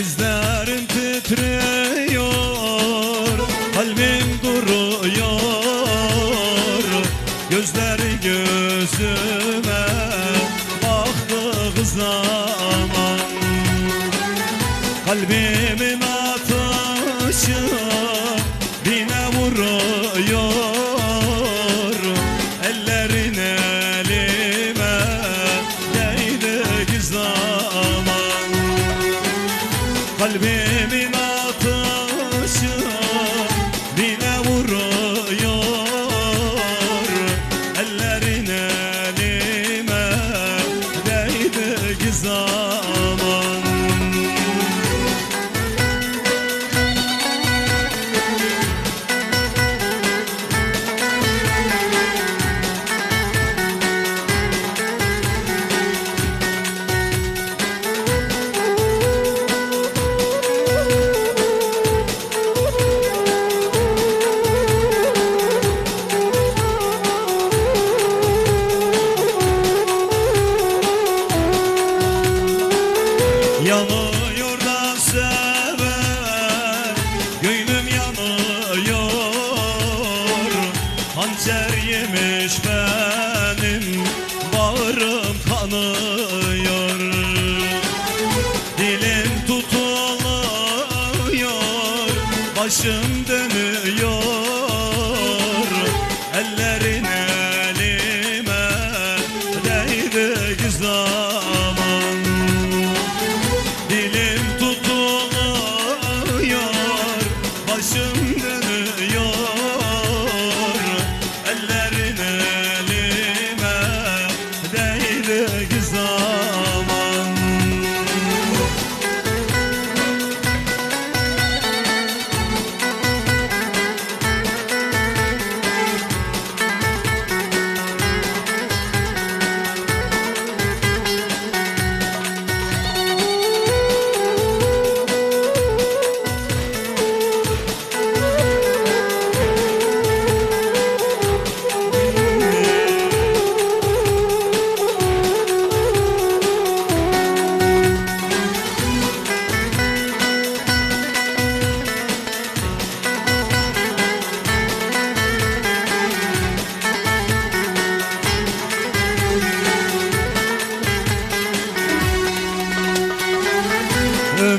Dizlerim titriyor Kalbim duruyor. Gözleri gözüme Baktığı zaman. Kalbimin Kalbimin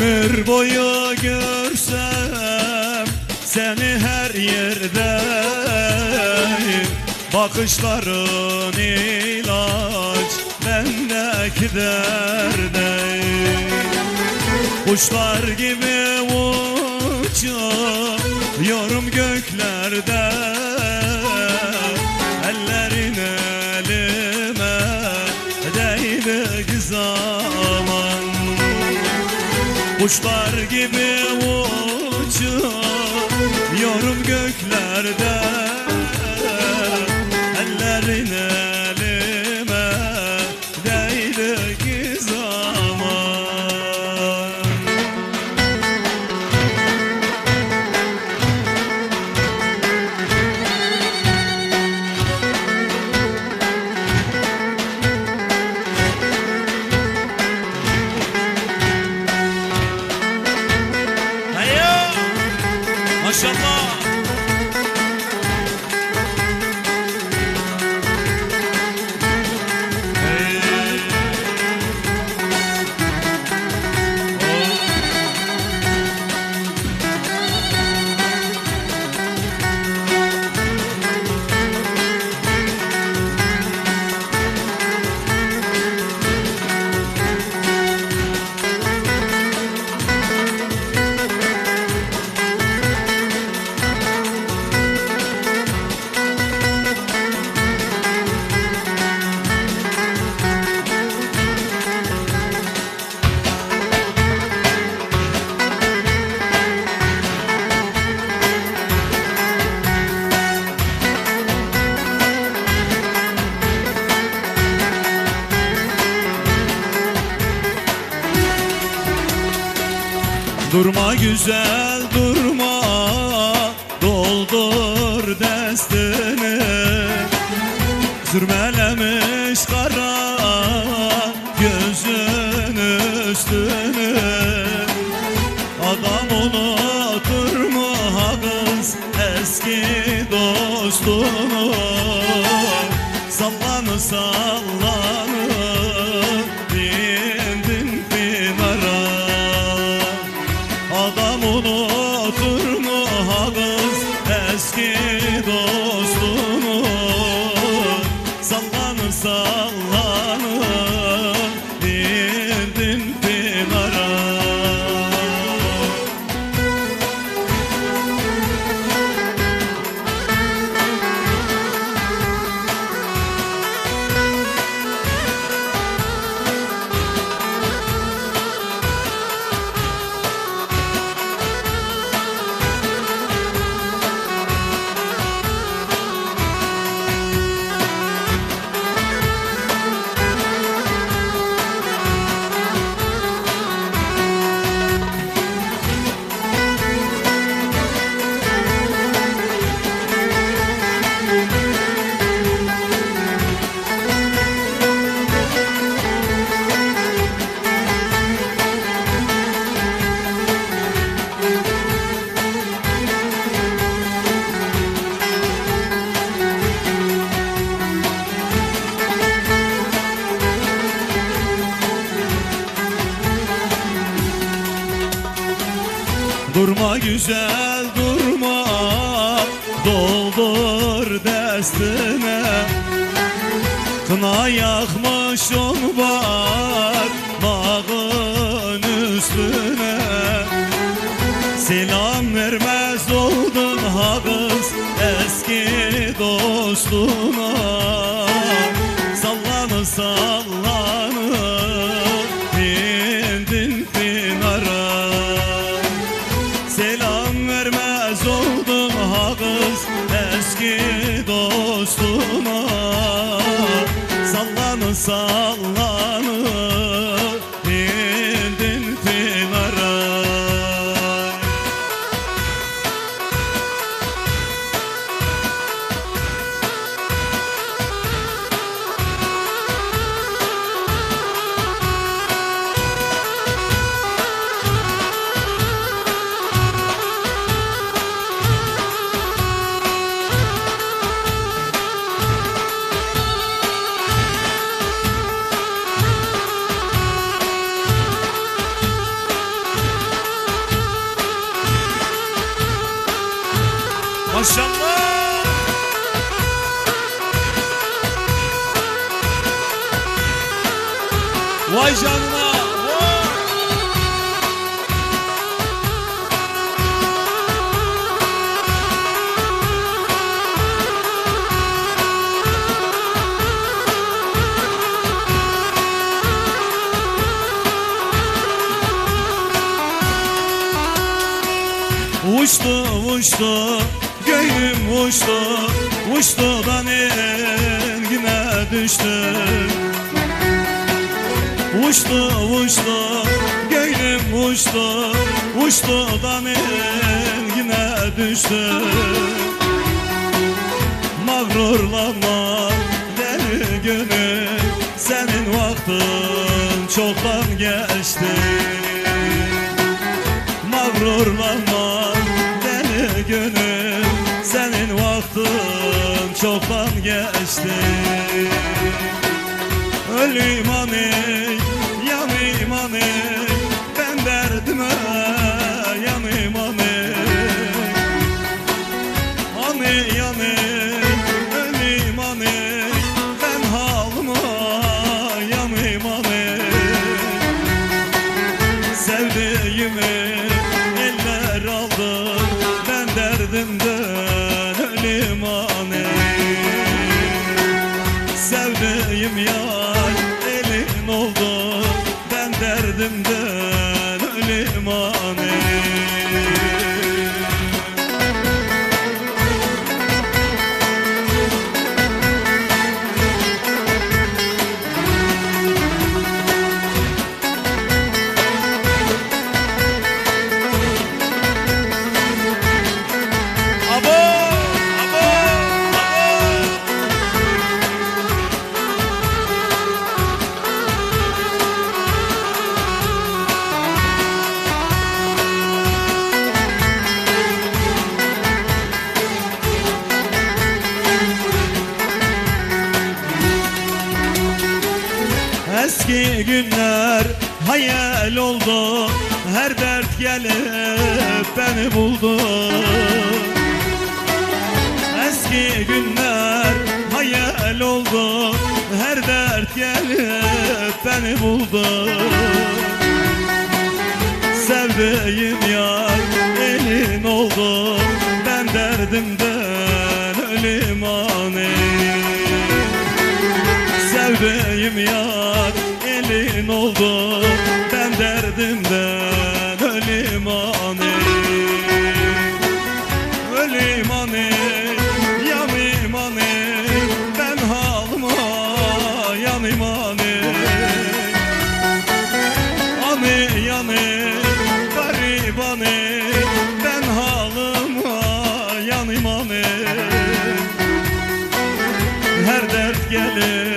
Ömür boyu görsem seni her yerde. Bakışların ilaç bendeki derde Kuşlar gibi uçuyorum göklerde. Ellerin elime değdiği zaman Kuşlar gibi uçuyorum göklerde Durma güzel durma. Doldur destini. Sürmelemiş kara Gözün üstünü. Unutur mu kız eski dostunu. Sallanı sallanı Adam unutur mu ha kız eski dostunu. Sallanı sallanı güzel durma Doldur destine. Kına yakmış on var Bağın üstüne. Selam vermez oldun ha kız Eski dostuna Vay canına vay. Uçtu uçtu göğüm uçtu Uçtu da yine düştü Uçtu uçtu göğüm uçtu Uçtu da yine düştü. Mağrurlanma deli gönül Senin vaktin çoktan geçti. Mağrurlanma deli gönül Senin vaktin çoktan geçti. Ölüm ani, ölüm Eski günler hayal oldu. Her dert gelip beni buldu. Eski günler hayal oldu. Her dert gelip beni buldu. Sevdiğim yar elin oldu. Ben derdimden ölüm ani. Sevdiğim yar elin oldu Ben derdimden ölüm ani Ölüm ani yanım ani Ben halıma yanım ani Ani yani garip ani Ben halıma yanım ani Her dert gelip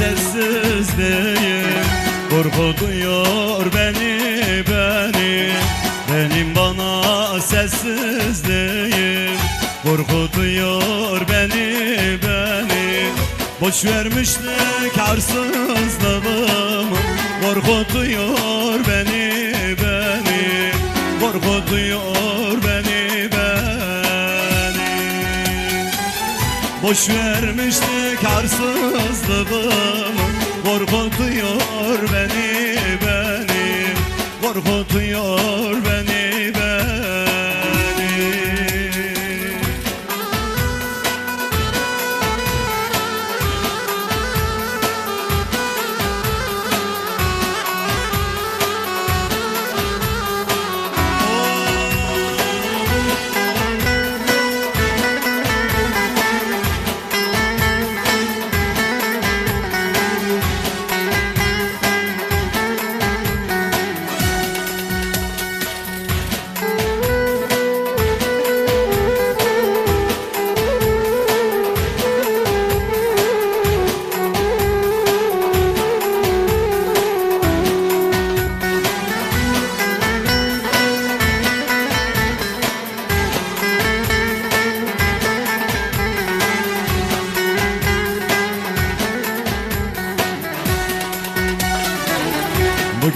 bana sessizliğim Korkutuyor beni beni. Benim bana sessizliğim. Korkutuyor beni beni. Boş vermişlik arsızlığım. Korkutuyor beni beni. Korkutuyor Boş vermiştik arsızlığım Korkutuyor beni beni. Korkutuyor beni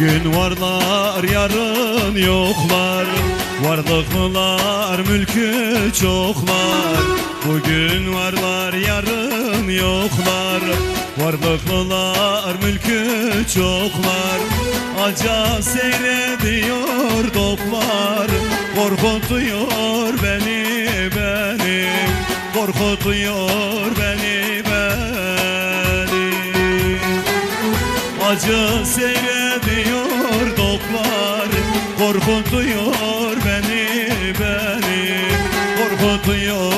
Bugün varlar yarın yoklar. Varlıklılar mülkü çoklar. Bugün varlar yarın yoklar. Varlıklılar mülkü çoklar. Aca seyrediyor doklar Korkutuyor beni beni. Korkutuyor beni beni. Acı seyrediyor Korkutuyor beni beni. Korkutuyor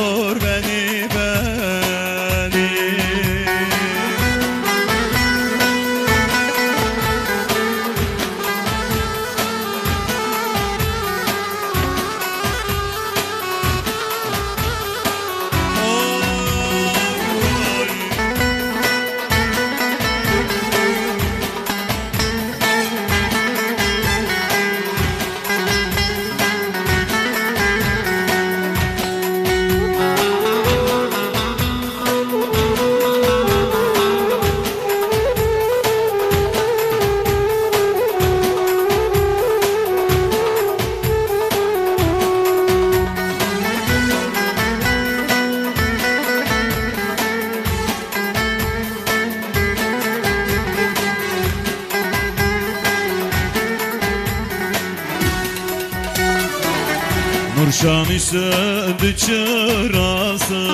Nurşanı söndü çırası.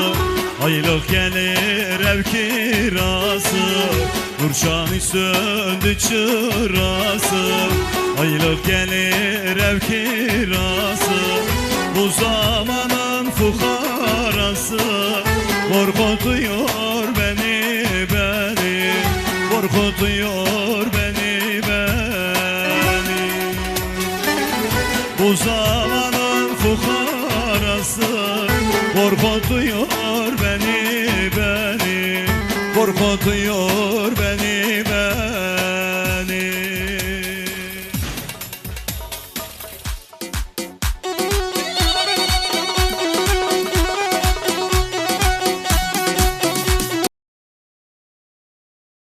Aylık gelir ev kirası. Nurşanı söndü çırası. Aylık gelir ev kirası. Bu zamanın fukarası. Korkutuyor beni beni. Korkutuyor Korkutuyor